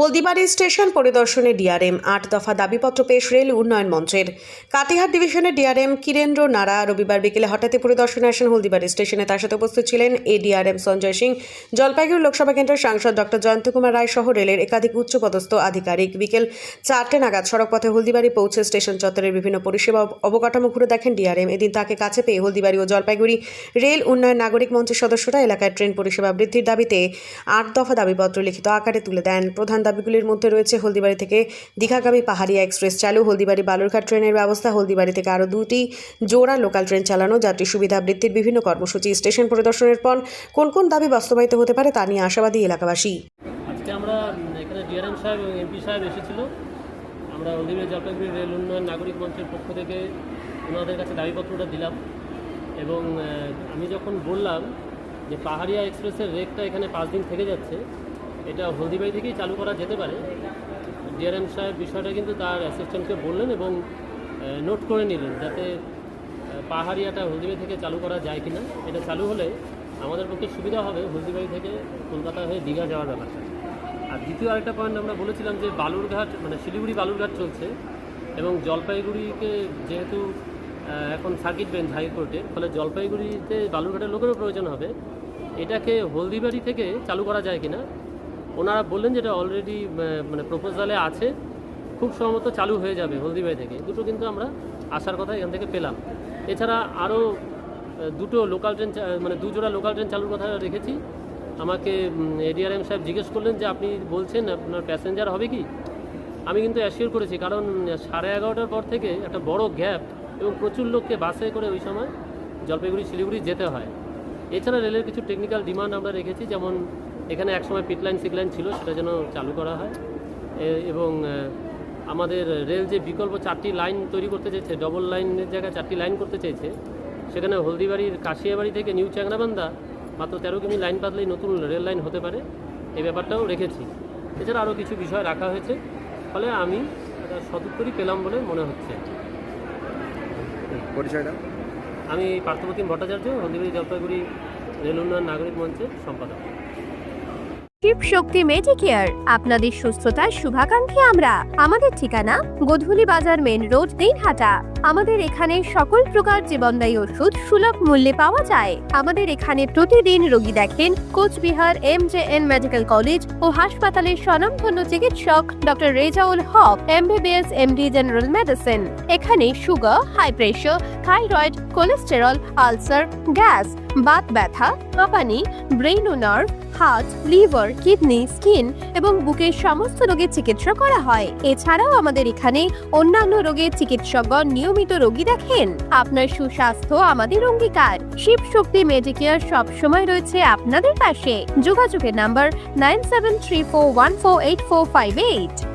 Haldibari station পরিদর্শনে DRM. আট দফা দাবিপত্র পেশ রেল উন্নয়ন মঞ্চের। কাতিহার ডিভিশনের ডিআরএম কিরেন্দ্র নারা রবিবার বিকেলে হঠাৎই পরিদর্শনে আসেন হলদিবাড়ি স্টেশনে। তার সাথে উপস্থিত ছিলেন এ ডিআরএম সঞ্জয় সিং, জলপাইগুড়ি লোকসভা কেন্দ্রের সাংসদ ডক্টর জয়ন্ত কুমার রায় সহ রেলের একাধিক উচ্চপদস্থ আধিকারিক। বিকেল চারটে নাগাদ সড়কপথে হলদিবাড়ি পৌঁছে স্টেশন চত্বরের বিভিন্ন পরিষেবা অবকাঠামো ঘুরে দেখেন ডিআরএম। এদিন তাকে কাছে পেয়ে হলদিবাড়ি ও জলপাইগুড়ি রেল উন্নয়ন নাগরিক মঞ্চের সদস্যরা এলাকায় ট্রেন পরিষেবা বৃদ্ধির দাবিতে আট দফা দাবিপত্র লিখিত আকারে তুলে দেন। প্রধান দাবিগুলির মধ্যে রয়েছে হলদিবাড়ি থেকে দীঘাগামী পাহাড়িয়া এক্সপ্রেস চালু, হলদিবাড়ি বালুরঘাট ট্রেনের ব্যবস্থা, হলদিবাড়ি থেকে আরও দুটি জোড়া লোকাল ট্রেন চালানো, যাত্রী সুবিধা বৃদ্ধির বিভিন্ন কর্মসূচি, স্টেশন পরিদর্শনের পর কোন কোন দাবি বাস্তবায়িত হতে পারে তা নিয়ে আশাবাদী এলাকাবাসী। আজকে আমরা এখানে ডিআরএম সাহেব এবং এমপি সাহেব এসেছিল। আমরা হলদিবাড়ি জলপাইগুড়ি রেল উন্নয়ন নাগরিক মঞ্চের পক্ষ থেকে ওনাদের কাছে দাবিপত্রটা দিলাম এবং আমি যখন বললাম যে পাহাড়িয়া এক্সপ্রেসের রেকটা এখানে পাঁচ দিন থেকে যাচ্ছে এটা হলদিবাড়ি থেকেই চালু করা যেতে পারে। ডিআরএম সাহেব বিষয়টা কিন্তু তার অ্যাসিস্ট্যান্টকে বললেন এবং নোট করে নিলেন যাতে পাহাড়িয়াটা হলদিবাড়ি থেকে চালু করা যায় কিনা। এটা চালু হলে আমাদের পক্ষে সুবিধা হবে হলদিবাড়ি থেকে কলকাতা হয়ে দীঘা যাওয়ার ব্যাপারটা। আর দ্বিতীয় আরেকটা পয়েন্ট আমরা বলেছিলাম যে বালুরঘাট মানে শিলিগুড়ি বালুরঘাট চলছে এবং জলপাইগুড়িকে যেহেতু এখন সার্কিট বেঞ্চ হাইকোর্টের ফলে জলপাইগুড়িতে বালুরঘাটের লোকেরও প্রয়োজন হবে। এটাকে হলদিবাড়ি থেকে চালু করা যায় কিনা ওনারা বললেন যেটা অলরেডি মানে প্রপোজালে আছে। খুব সম্ভবত চালু হয়ে যাবে হলদিবাড়ি থেকে। দুটো কিন্তু আমরা আসার কথা এখান থেকে পেলাম। এছাড়া আরও দুটো লোকাল ট্রেন মানে দুজোড়া লোকাল ট্রেন চালুর কথা রেখেছি। আমাকে এডিআরএম সাহেব জিজ্ঞেস করলেন যে আপনি বলছেন আপনার প্যাসেঞ্জার হবে কি? আমি কিন্তু অ্যাসিওর করেছি, কারণ সাড়ে এগারোটার পর থেকে একটা বড় গ্যাপ এবং প্রচুর লোককে বাসে করে ওই সময় জলপাইগুড়ি শিলিগুড়ি যেতে হয়। এছাড়া রেলের কিছু টেকনিক্যাল ডিমান্ড আমরা রেখেছি, যেমন এখানে একসময় পিট লাইন সিক ছিল সেটা যেন চালু করা হয়। এ- এবং আমাদের রেল যে বিকল্প চারটি লাইন তৈরি করতে চেয়েছে ডবল লাইনের জায়গায় চারটি লাইন করতে চেয়েছে সেখানে হলদিবাড়ির কাশিয়াবাড়ি থেকে নিউ চ্যাংরাবান্ধা মাত্র তেরো কিমি লাইন পাতলেই নতুন রেল লাইন হতে পারে এই ব্যাপারটাও রেখেছি। এছাড়া আরও কিছু বিষয় রাখা হয়েছে ফলে আমি সদুত্তরই পেলাম বলে মনে হচ্ছে। পরিচয়টা? আমি পার্থপ্রতিম ভট্টাচার্য হলদিবাড়ি জলপাইগুড়ি রেল উন্নয়ন নাগরিক মঞ্চের সম্পাদক। শিব শক্তি মেডিকেয়ার। আপনাদের সুস্থতার শুভাকাঙ্ক্ষী আমরা। আমাদের ঠিকানা গোধূলি বাজার মেন রোড, দিনহাটা। আমাদের এখানে সকল প্রকার জীবনদায়ী ওষুধ সুলভ মূল্যে পাওয়া যায়। আমাদের এখানে প্রতিদিন রোগী দেখেন Cooch Behar M J N medical college ও হাসপাতালের স্বনামধন্য চিকিৎসক doctor Rezaul Haque, MBBS MD general medicine. এখানে sugar, high pressure, thyroid, cholesterol, ulcer, gas, Baat ব্যথা কাঁপানি ব্রেইন ও nerve, heart, liver kidney, skin এবং বুকের সমস্ত রোগের চিকিৎসা করা হয়। এছাড়াও আমাদের এখানে অন্যান্য রোগের চিকিৎসকগণ নিয়মিত রোগী দেখেন। আপনার সুস্বাস্থ্য আমাদের অঙ্গীকার। শিব শক্তি মেডিকেয়ার সব সময় রয়েছে আপনাদের পাশে। যোগাযোগের number nine seven three four one four eight four five eight.